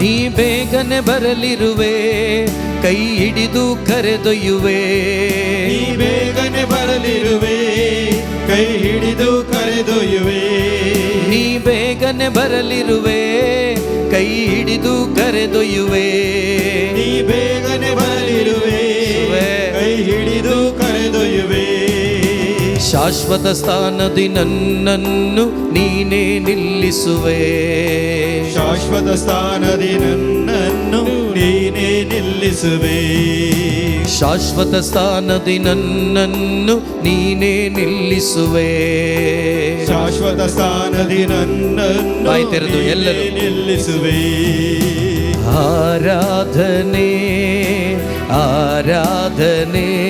ನೀ ಬೇಗನೆ ಬರಲಿರುವೆ ಕೈ ಹಿಡಿದು ಕರೆದೊಯ್ಯುವೆ. ನೀ ಬೇಗನೆ ಬರಲಿರುವೆ ಕೈ ಹಿಡಿದು ಕರೆದೊಯ್ಯುವೆ. ನೀ ಬೇಗನೆ ಬರಲಿರುವೆ ಕೈ ಹಿಡಿದು ಕರೆದೊಯ್ಯುವೆ. ನೀ ಬೇಗನೆ ಬರಲಿರುವೆ ಕೈ ಹಿಡಿದು ಕರೆದೊಯ್ಯುವೆ. ಶಾಶ್ವತ ಸ್ಥಾನದಿ ನನ್ನನ್ನು ನೀನೇ ನಿಲ್ಲಿಸುವೆ. ಶಾಶ್ವತ ಸ್ಥಾನದಿ ನನ್ನನ್ನು ನೀನೇ ನಿಲ್ಲಿಸುವೆ. ಶಾಶ್ವತ ಸ್ಥಾನದಿ ನನ್ನನ್ನು ನೀನೇ ನಿಲ್ಲಿಸುವೆ. ಶಾಶ್ವತ ಸ್ಥಾನದಿ ನನ್ನನ್ನು ಬಾಯಿ ತೆರೆದು ನೀನೇ ಎಲ್ಲರೂ. ನಿಲ್ಲಿಸುವೆ. ಆರಾಧನೆ ಆರಾಧನೆ.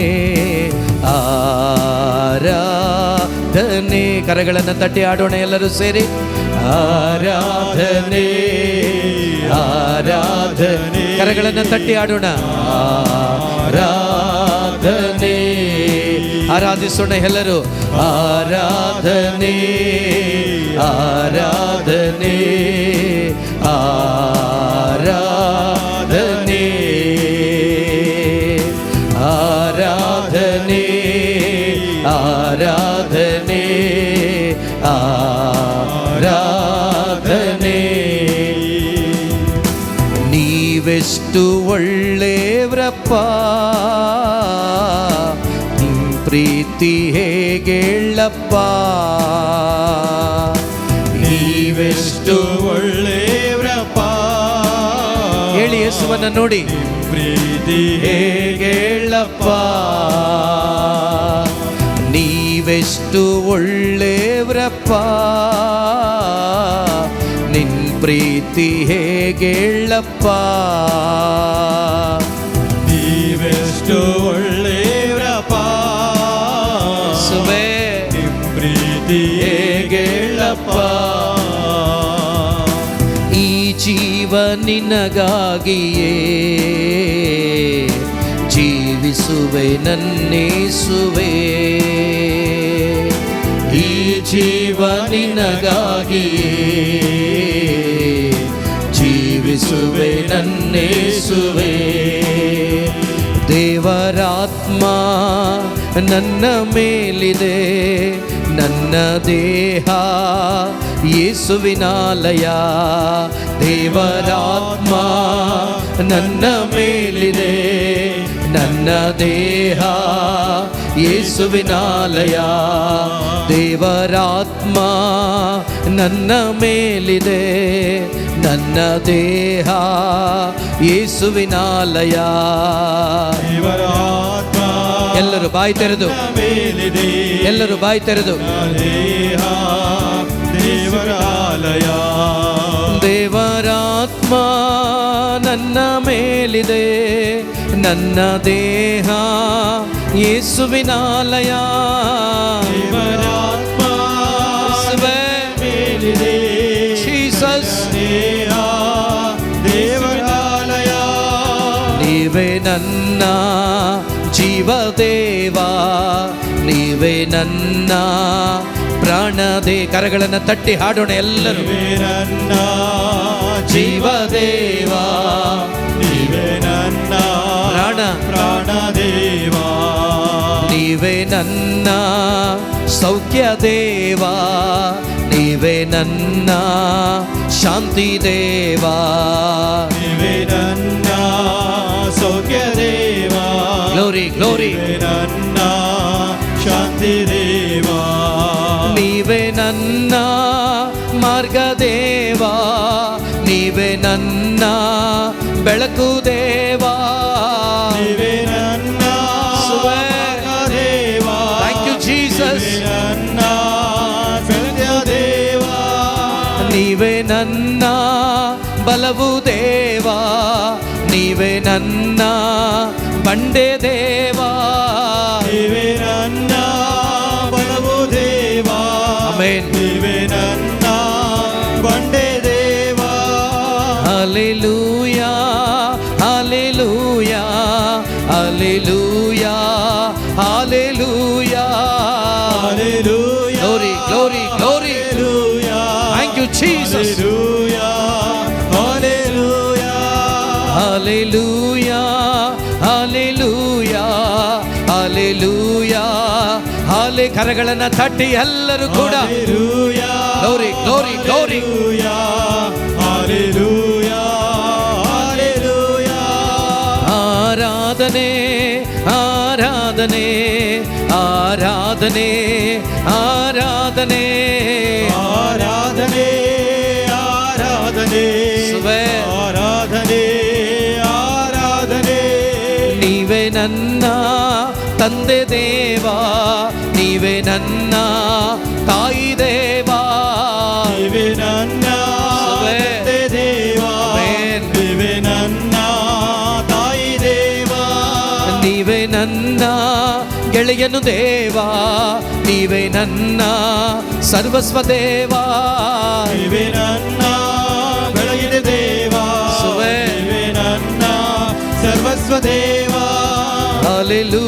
ಆರಾಧನೆ ಕರಗಳನ್ನು ತಟ್ಟಿ ಆಡೋಣ ಎಲ್ಲರೂ ಸೇರಿ ಆರಾಧನೆ ಆರಾಧನೆ ಕರಗಳನ್ನು ತಟ್ಟಿ ಆಡೋಣ ಆರಾಧನೆ ಆರಾಧಿಸೋಣ ಎಲ್ಲರೂ ಆರಾಧನೆ ಆರಾಧನೆ ಆರಾಧನೆ ನಿನ್ ಪ್ರೀತಿ ಹೇಗೆಳ್ಳಪ್ಪ ನೀವೆಷ್ಟು ಒಳ್ಳೆಯವ್ರಪ್ಪ ಹೇಳಿ ಯೇಸುವನ್ನ ನೋಡಿ. ಪ್ರೀತಿ ಹೇಗೆಳ್ಳಪ್ಪ ನೀವೆಷ್ಟು ಒಳ್ಳೆಯವ್ರಪ್ಪ ನಿನ್ ಪ್ರೀತಿ ಹೇಗೆಳ್ಳಪ್ಪ ನೀವೆಷ್ಟು ಒಳ್ಳೆಯವ್ರಪ್ಪ ಸುವೆ ನಿಮ್ ಪ್ರೀತಿ ಹೇಗೆಳ್ಳಪ್ಪ ಈ ಜೀವ ನಿನಗಾಗಿಯೇ. ಜೀವಿಸುವೆ ನನ್ನೇಸುವೆ. ಈ ಜೀವ ನಿನಗಾಗಿಯೇ. ಜೀವಿಸುವೆ ನನ್ನೇಸುವೆ. ದೇವರಾತ್ಮ ನನ್ನ ಮೇಲಿದೆ ನನ್ನ ದೇಹ ಯೇಸುವಿನಾಲಯ. ದೇವರಾತ್ಮ ನನ್ನ ಮೇಲಿದೆ ನನ್ನ ದೇಹ ಯೇಸುವಿನಾಲಯ ದೇವರಾತ್ಮ ನನ್ನ ಮೇಲಿದೆ ನನ್ನ ದೇಹ ಯೇಸುವಿನಾಲಯ ದೇವರಾತ್ಮ ಎಲ್ಲರೂ ಬಾಯಿ ತೆರೆದು ಮೇಲಿದೆ ಎಲ್ಲರೂ ಬಾಯಿ ತೆರೆದು. ದೇಹ ದೇವರ ಆಲಯ. ದೇವರಾತ್ಮ ನನ್ನ ಮೇಲಿದೆ ನನ್ನ ದೇಹ ಯೇಸುವಿನಾಲಯ ದೇವರ ಆತ್ಮ ಯೇಸುವೇ, ಮೇಲಿದೆ ಜೀಸಸ್ ದೇಹ ದೇವರ ಆಲಯ ನೀವೇ ನನ್ನ ಜೀವದೇವ ನೀವೇ ನನ್ನ ಪ್ರಾಣದೇ ಕರಗಳನ್ನು ತಟ್ಟಿ ಹಾಡೋಣ ಎಲ್ಲರೂ ನೀವೇ ನನ್ನ ಜೀವದೇವ ನೀವೇ ನನ್ನ ಸೌಖ್ಯ ದೇವ ನೀವೇ ನನ್ನ ಶಾಂತಿ ದೇವ. ನೀವೇ ನನ್ನ ಸೌಖ್ಯ ದೇವ ಗ್ಲೋರಿ ಗ್ಲೋರಿ ನೀವೇ ನನ್ನ ಶಾಂತಿ ದೇವ. ನೀವೇ ನನ್ನ ಮಾರ್ಗ ದೇವ ನೀವೇ ನನ್ನ ಬೆಳಕು ದೇವ. ಬಲವು ದೇವ ನೀವೇ ನನ್ನ ಬಂಡೆ ದೇವ ನೀವೇ ನನ್ನ ಬಲವು ದೇವ ಆಮೆನ್. ನೀವೇ ನನ್ನ ಬಂಡೆ ದೇವ ಅಲೆಲೂಯ ಅಲೆಲೂಯ ಅಲೆಲೂಯ ತಟ್ಟಿ ಎಲ್ಲರೂ ಕೂಡ ಗೌರಿ ಗೌರಿ ಗೌರಿ ಆರಾಧನೆ ಆರಾಧನೆ ಆರಾಧನೆ ಆರಾಧನೆ ತಂದೆ ದೇವಾ ನೀವೇ ನನ್ನ ತಾಯಿ ದೇವಾ ನೀವೇ ನನ್ನ. ತಂದೆ ದೇವ. ನೀವೇ ನನ್ನ ತಾಯಿ ದೇವಾ ನೀವೇ ನನ್ನ ಗೆಳೆಯನು ದೇವಾ ನೀವೇ ನನ್ನ ಸರ್ವಸ್ವ ದೇವಾ ನೀವೇ ನನ್ನ ಬೆಳಗಿನ ದೇವಾ ಸುವೆ. ನೀವೇ ನನ್ನ ಸರ್ವಸ್ವ ದೇವಾ Hallelujah,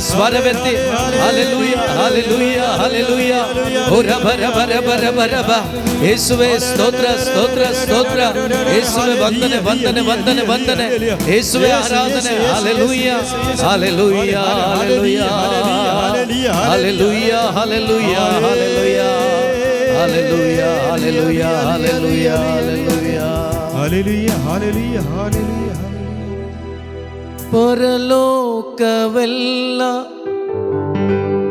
स्वर वेते हालेलुया हालेलुया हालेलुया। ओ रब रब रब रब रब। येसुवे, स्तोत्र स्तोत्र स्तोत्र। येसुवे, वंदने वंदने वंदने वंदने। येसुवे, आराधने। Hallelujah hallelujah hallelujah. Hallelujah hallelujah hallelujah. Hallelujah hallelujah hallelujah hallelujah. Hallelujah hallelujah hallelujah. ಪರಲೋಕವೆಲ್ಲ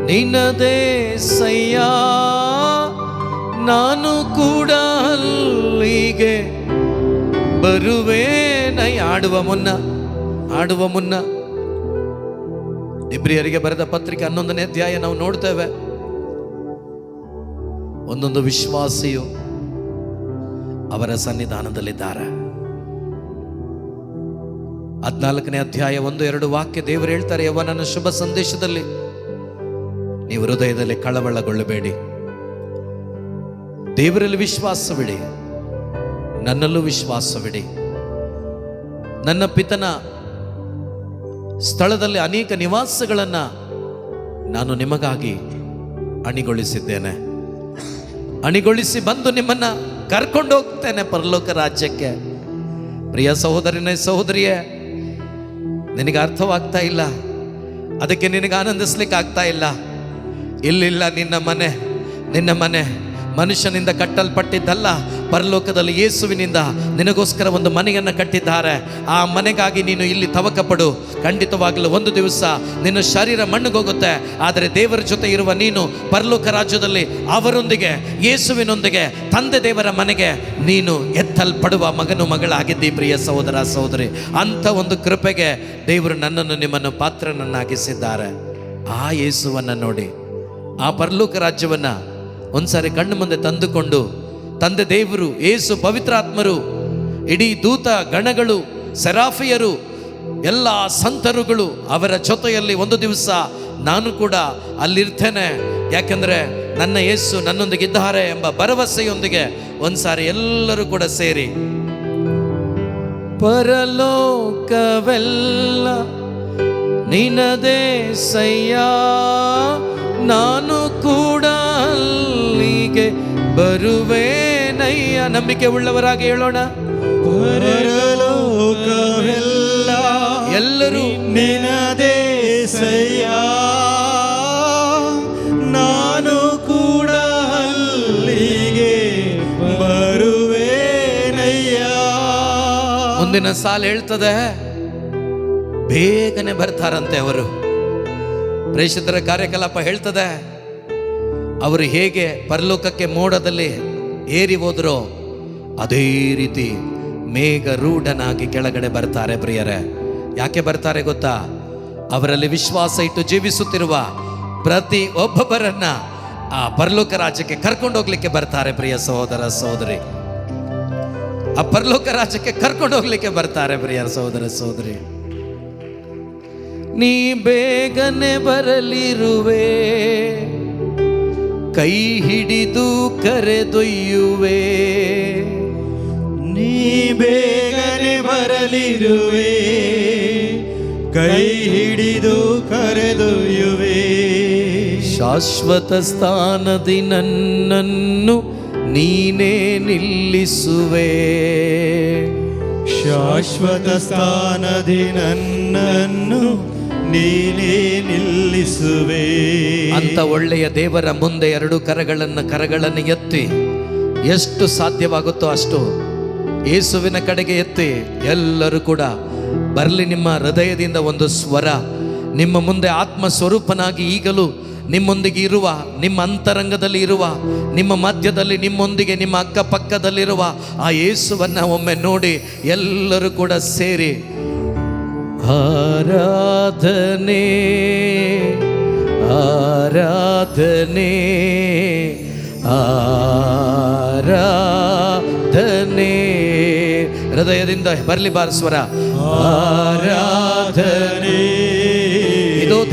ನಿನ್ನದೇ ಸಯ್ಯ. ನಾನು ಕೂಡ ಅಲ್ಲಿಗೆ ಬರುವೇನೈ ಆಡುವ ಮುನ್ನ ಆಡುವ ಮುನ್ನ. ಇಬ್ರಿಯರಿಗೆ ಬರೆದ ಪತ್ರಿಕೆ ಹನ್ನೊಂದನೇ ಅಧ್ಯಾಯ ನಾವು ನೋಡ್ತೇವೆ. ಒಂದೊಂದು ವಿಶ್ವಾಸಿಯು ಅವರ ಸನ್ನಿಧಾನದಲ್ಲಿದ್ದಾರೆ. ಹದ್ನಾಲ್ಕನೇ ಅಧ್ಯಾಯ ಒಂದು, ಎರಡು ವಾಕ್ಯ ದೇವರು ಹೇಳ್ತಾರೆ ಯವನನ ಶುಭ ಸಂದೇಶದಲ್ಲಿ ನೀವು ಹೃದಯದಲ್ಲಿ ಕಳವಳಗೊಳ್ಳಬೇಡಿ. ದೇವರಲ್ಲಿ ವಿಶ್ವಾಸವಿಡಿ, ನನ್ನಲ್ಲೂ ವಿಶ್ವಾಸವಿಡಿ. ನನ್ನ ಪಿತನ ಸ್ಥಳದಲ್ಲಿ ಅನೇಕ ನಿವಾಸಗಳನ್ನು ನಾನು ನಿಮಗಾಗಿ ಅಣಿಗೊಳಿಸಿದ್ದೇನೆ. ಅಣಿಗೊಳಿಸಿ ಬಂದು ನಿಮ್ಮನ್ನ ಕರ್ಕೊಂಡು ಹೋಗ್ತೇನೆ ಪರಲೋಕ ರಾಜ್ಯಕ್ಕೆ. ಪ್ರಿಯ ಸಹೋದರನೇ, ಸಹೋದರಿಯೇ ನಿನಗೆ ಅರ್ಥವಾಗ್ತಾ ಇಲ್ಲ. ಅದಕ್ಕೆ ನಿನಗೆ ಆನಂದಿಸ್ಲಿಕ್ಕೆ ಆಗ್ತಾ ಇಲ್ಲ. ಇಲ್ಲಿಲ್ಲ ನಿನ್ನ ಮನೆ ನಿನ್ನ ಮನೆ. ಮನುಷ್ಯನಿಂದ ಕಟ್ಟಲ್ಪಟ್ಟಿದ್ದಲ್ಲ, ಪರಲೋಕದಲ್ಲಿ ಯೇಸುವಿನಿಂದ ನಿನಗೋಸ್ಕರ ಒಂದು ಮನೆಯನ್ನು ಕಟ್ಟಿದ್ದಾರೆ. ಆ ಮನೆಗಾಗಿ ನೀನು ಇಲ್ಲಿ ತವಕ ಪಡು ಖಂಡಿತವಾಗಲೂ ಒಂದು ದಿವಸ ನಿನ್ನ ಶರೀರ ಮಣ್ಣಿಗೋಗುತ್ತೆ. ಆದರೆ ದೇವರ ಜೊತೆ ಇರುವ ನೀನು ಪರಲೋಕ ರಾಜ್ಯದಲ್ಲಿ ಅವರೊಂದಿಗೆ, ಯೇಸುವಿನೊಂದಿಗೆ, ತಂದೆ ದೇವರ ಮನೆಗೆ ನೀನು ಎತ್ತಲ್ಪಡುವ ಮಗನು ಮಗಳಾಗಿದ್ದಿ ಪ್ರಿಯ ಸಹೋದರ ಸಹೋದರಿ. ಅಂಥ ಒಂದು ಕೃಪೆಗೆ ದೇವರು ನನ್ನನ್ನು ನಿಮ್ಮನ್ನು ಪಾತ್ರನನ್ನಾಗಿಸಿದ್ದಾರೆ. ಆ ಯೇಸುವನ್ನು ನೋಡಿ, ಆ ಪರಲೋಕ ರಾಜ್ಯವನ್ನ ಒಂದ್ಸಾರಿ ಕಣ್ಣು ಮುಂದೆ ತಂದುಕೊಂಡು, ತಂದೆ ದೇವರು ಏಸು ಪವಿತ್ರಾತ್ಮರು, ಇಡೀ ದೂತ, ಗಣಗಳು, ಸೆರಾಫಿಯರು, ಎಲ್ಲ ಸಂತರುಗಳು ಅವರ ಜೊತೆಯಲ್ಲಿ ಒಂದು ದಿವಸ ನಾನು ಕೂಡ ಅಲ್ಲಿರ್ತೇನೆ. ಯಾಕೆಂದರೆ ನನ್ನ ಯೇಸು ನನ್ನೊಂದಿಗಿದ್ದಾರೆ ಎಂಬ ಭರವಸೆಯೊಂದಿಗೆ ಒಂದ್ಸಾರಿ ಎಲ್ಲರೂ ಕೂಡ ಸೇರಿ. ಪರಲೋಕವೆಲ್ಲ ನಿನದೇ ಸಯ್ಯ. ನಾನು ಕೂಡ ಅಲ್ಲಿಗೆ ಬರುವೇನಯ್ಯ. ನಂಬಿಕೆ ಉಳ್ಳವರಾಗಿ ಹೇಳೋಣ. ಪರಲೋಕವೆಲ್ಲ ಎಲ್ಲರೂ ನಿನದೇ ಸಯ್ಯ. ಮುಂದಿನ ಸಾಲ ಹೇಳ್ತದೆ. ಬೇಗನೆ ಬರ್ತಾರಂತೆ ಅವರು. ಪ್ರೇಷಿತರ ಕಾರ್ಯಕಲಾಪ ಹೇಳ್ತದೆ. ಅವರು ಹೇಗೆ ಪರಲೋಕಕ್ಕೆ ಮೋಡದಲ್ಲಿ ಏರಿ ಹೋದ್ರೋ ಅದೇ ರೀತಿ ಮೇಘರೂಢನಾಗಿ ಕೆಳಗಡೆ ಬರ್ತಾರೆ ಪ್ರಿಯರೇ. ಯಾಕೆ ಬರ್ತಾರೆ ಗೊತ್ತಾ? ಅವರಲ್ಲಿ ವಿಶ್ವಾಸ ಇಟ್ಟು ಜೀವಿಸುತ್ತಿರುವ ಪ್ರತಿ ಒಬ್ಬೊಬ್ಬರನ್ನ ಆ ಪರಲೋಕ ರಾಜ್ಯಕ್ಕೆ ಕರ್ಕೊಂಡು ಹೋಗ್ಲಿಕ್ಕೆ ಬರ್ತಾರೆ ಪ್ರಿಯ ಸಹೋದರ ಸಹೋದರಿ. ಆ ಪರಲೋಕ ರಾಜ್ಯಕ್ಕೆ ಕರ್ಕೊಂಡು ಹೋಗ್ಲಿಕ್ಕೆ ಬರ್ತಾರೆ ಪ್ರಿಯ ಸಹೋದರ ಸಹೋದರಿ. ನೀ ಬೇಗನೆ ಬರಲಿರುವೆ, ಕೈ ಹಿಡಿದು ಕರೆದೊಯ್ಯುವೆ. ನೀ ಬೇಗನೆ ಬರಲಿರುವೆ, ಕೈ ಹಿಡಿದು ಕರೆದೊಯ್ಯುವೆ. ಶಾಶ್ವತ ಸ್ಥಾನದಿ ನನ್ನನ್ನು ನೀನೇ ನಿಲ್ಲಿಸುವೆ. ಶಾಶ್ವತ ಸ್ಥಾನದಿ ನನ್ನನ್ನು ನೀನೇ ನಿಲ್ಲಿಸುವೆ. ಅಂತ ಒಳ್ಳೆಯ ದೇವರ ಮುಂದೆ ಎರಡು ಕರಗಳನ್ನು ಕರಗಳನ್ನು ಎತ್ತಿ ಎಷ್ಟು ಸಾಧ್ಯವಾಗುತ್ತೋ ಅಷ್ಟು ಯೇಸುವಿನ ಕಡೆಗೆ ಎತ್ತಿ ಎಲ್ಲರೂ ಕೂಡ ಬರಲಿ ನಿಮ್ಮ ಹೃದಯದಿಂದ ಒಂದು ಸ್ವರ ನಿಮ್ಮ ಮುಂದೆ ಆತ್ಮ ಸ್ವರೂಪನಾಗಿ ಈಗಲೂ ನಿಮ್ಮೊಂದಿಗೆ ಇರುವ, ನಿಮ್ಮ ಅಂತರಂಗದಲ್ಲಿ ಇರುವ, ನಿಮ್ಮ ಮಧ್ಯದಲ್ಲಿ ನಿಮ್ಮೊಂದಿಗೆ, ನಿಮ್ಮ ಅಕ್ಕಪಕ್ಕದಲ್ಲಿರುವ ಆ ಯೇಸುವನ್ನು ಒಮ್ಮೆ ನೋಡಿ ಎಲ್ಲರೂ ಕೂಡ ಸೇರಿ, ಆರಾಧನೆ ಆರಾಧನೆ ಆರಾಧನೆ. ಹೃದಯದಿಂದ ಬರಲಿ ಬಾರಿಸುವರ, ಆರಾಧನೆ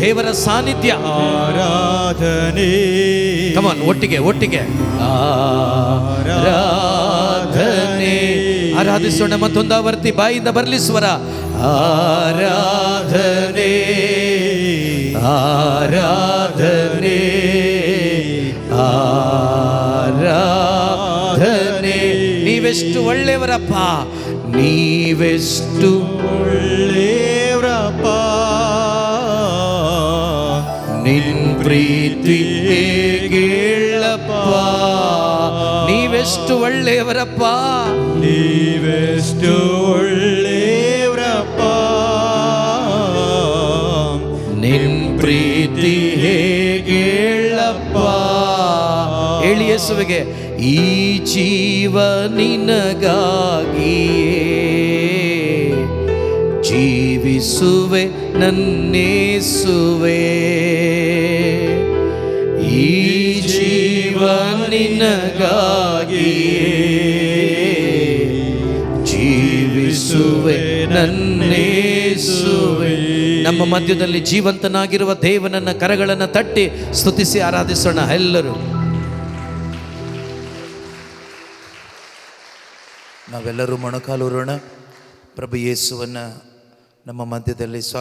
ದೇವರ ಸಾನ್ನಿಧ್ಯ. ಆರಾಧನೆ. ಕಮಾನ್ ಒಟ್ಟಿಗೆ ಒಟ್ಟಿಗೆ. ಆರಾಧನೆ. ಆರಾಧಿಸೋಣ ಮತ್ತೊಂದು ಆವರ್ತಿ ಬಾಯಿಂದ ಬರಲಿ ಸ್ವರ. ಆರಾಧನೆ. ಆರಾಧನೆ. ಆರಾಧನೆ. ನೀವೆಷ್ಟು ಒಳ್ಳೆಯವರಪ್ಪ. ನೀವೆಷ್ಟು ಒಳ್ಳೆಯವ್ರಪ್ಪ ಪ್ರೀತಿ ಹೇಗೇಳಪ್ಪ ನೀವೆಷ್ಟು ಒಳ್ಳೆಯವರಪ್ಪ. ನೀವೆಷ್ಟು ಒಳ್ಳೆಯವ್ರಪ್ಪ. ನಿನ್ ಪ್ರೀತಿ ಹೇಗೇಳಪ್ಪ. ಹೇಳಿ ಯೇಸುವಿಗೆ ಈ ಜೀವ ನಿನಗಾಗಿಯೇ. ಜೀವಿಸುವೆ ನನ್ನೇಸುವೆ. ಜೀವ ನಿನಗಾಗಿಯೇ ಜೀವಿಸುವೆ, ನನ್ನೇಸುವೆ. ನಮ್ಮ ಮಧ್ಯದಲ್ಲಿ ಜೀವಂತನಾಗಿರುವ ದೇವನನ್ನ ಕರಗಳನ್ನು ತಟ್ಟಿ ಸ್ತುತಿಸಿ ಆರಾಧಿಸೋಣ ಎಲ್ಲರೂ. ನಾವೆಲ್ಲರೂ ಮೊಣಕಾಲೂರೋಣ ಪ್ರಭು ಯೇಸುವನ್ನು ನಮ್ಮ ಮಧ್ಯದಲ್ಲಿ ಸ್ವಾಗತ